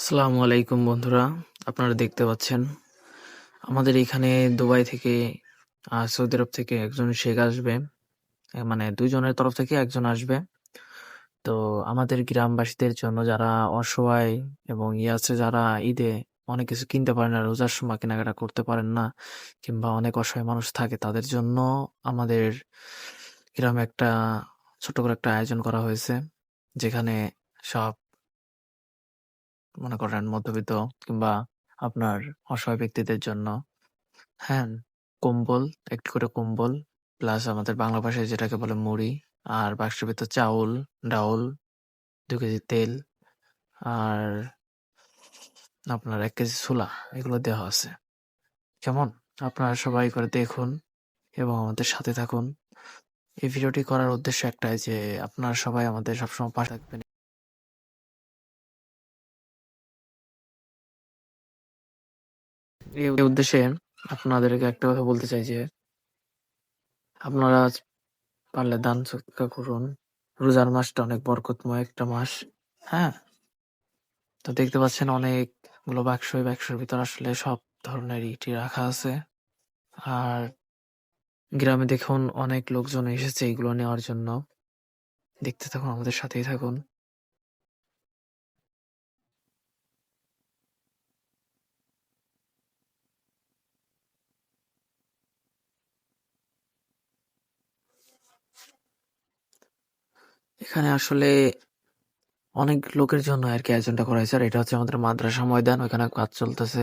আসসালামু আলাইকুম বন্ধুরা, আপনারা দেখতে পাচ্ছেন, আমাদের এখানে দুবাই থেকে সৌদি আরব থেকে একজন শেখ আসবে মানে দুইজনের তরফ থেকে একজন আসবে। তো আমাদের গ্রামবাসীদের জন্য যারা অসহায় এবং ইয়ে আছে, যারা ঈদে অনেক কিছু কিনতে পারেন না, রোজার সময় কেনাকাটা করতে পারেন না, কিংবা অনেক অসহায় মানুষ থাকে, তাদের জন্য আমাদের গ্রামে একটা ছোট করে একটা আয়োজন করা হয়েছে, যেখানে সব মনে করেন মধ্যবিত্ত কিংবা আপনার অসহায় ব্যক্তিদের জন্য। হ্যাঁ কম্বল, একটু করে কম্বল প্লাস আমাদের বাংলা ভাষায় যেটাকে বলে মুড়ি, আর বাক্সের চাউল, ডাউল, দু কেজি তেল, আর আপনার এক কেজি ছোলা, এগুলো দেওয়া আছে। কেমন? আপনারা সবাই করে দেখুন এবং আমাদের সাথে থাকুন। এই ভিডিওটি করার উদ্দেশ্য একটাই যে আপনারা সবাই আমাদের সবসময় পাশে থাকবেন। এই উদ্দেশ্যে আপনাদেরকে একটা কথা বলতে চাই যে, আপনারা পারলে দান সৎকার করুন। রোজার মাসটা অনেক বরকতময় একটা মাস হ্যাঁ? তো দেখতে পাচ্ছেন অনেকগুলো বাক্স এই বাক্সের ভিতর আসলে সব ধরনের ইটি রাখা আছে। আর গ্রামে দেখুন অনেক লোকজন এসেছে এগুলো নেওয়ার জন্য। দেখতে থাকুন, আমাদের সাথেই থাকুন। এখানে আসলে অনেক লোকের জন্য আর কি আয়োজনটা করা হয়েছে। আর এটা হচ্ছে আমাদের মাদ্রাসা ময়দান, ওইখানে কাজ চলতেছে।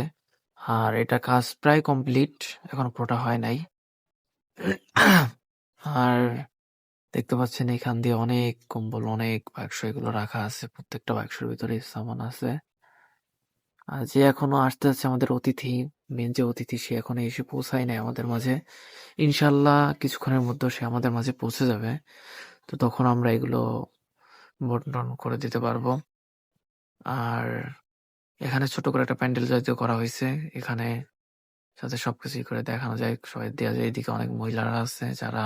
আর এটা কাজ প্রায় কমপ্লিট এখন পুরোটা হয় নাই। আর দেখতে পাচ্ছেন এখান দিয়ে অনেক কম্বল, অনেক বাক্স, এগুলো রাখা আছে। প্রত্যেকটা বাক্সের ভিতরে সামান আছে। আর যে এখনও আসতে যাচ্ছে আমাদের অতিথি মেন যে অতিথি, সে এখনও এসে পৌঁছায় নাই আমাদের মাঝে। ইনশাল্লাহ কিছুক্ষণের মধ্যে সে আমাদের মাঝে পৌঁছে যাবে। তো তখন আমরা এগুলো বন্টন করে দিতে পারব। আর এখানে ছোট করে একটা প্যান্ডেল জাতীয় করা হয়েছে। এখানে যাতে সবকিছু করে দেখানো যায়, সবাই দেওয়া যায়। এদিকে অনেক মহিলারা আছে যারা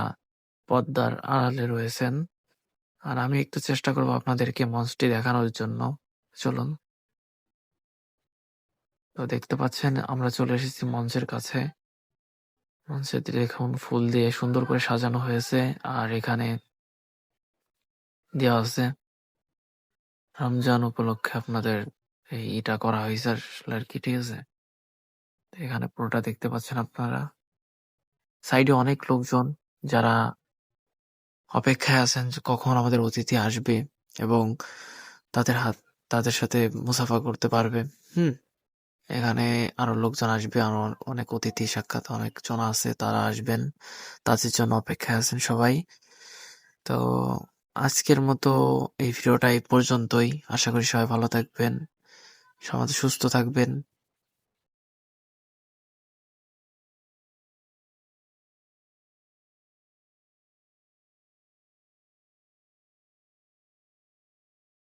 পদ্মার আড়ালে রয়েছেন। আর আমি একটু চেষ্টা করব আপনাদেরকে মঞ্চটি দেখানোর জন্য। চলুন। তো দেখতে পাচ্ছেন, আমরা চলে এসেছি মঞ্চের কাছে। মঞ্চে দেখুন, ফুল দিয়ে সুন্দর করে সাজানো হয়েছে। আর এখানে দেওয়া আছে রমজান উপলক্ষে আপনাদের এই এটা করা হয়েছে আসলে আর কি, ঠিক আছে? এখানে পুরোটা দেখতে পাচ্ছেন আপনারা। সাইডে অনেক লোকজন যারা অপেক্ষায় আছেন যে কখন আমাদের অতিথি আসবে এবং তাদের হাত, তাদের সাথে মুসাফা করতে পারবে। হুম, এখানে আরও লোকজন আসবে, আরও অনেক অতিথি সাক্ষাৎ, অনেকজন আছে, তারা আসবেন, তাদের জন্য অপেক্ষায় আছেন সবাই। তো আজকের মতো এই ভিডিওটা এই পর্যন্তই। আশা করি সবাই ভালো থাকবেন সমাজে সুস্থ থাকবেন।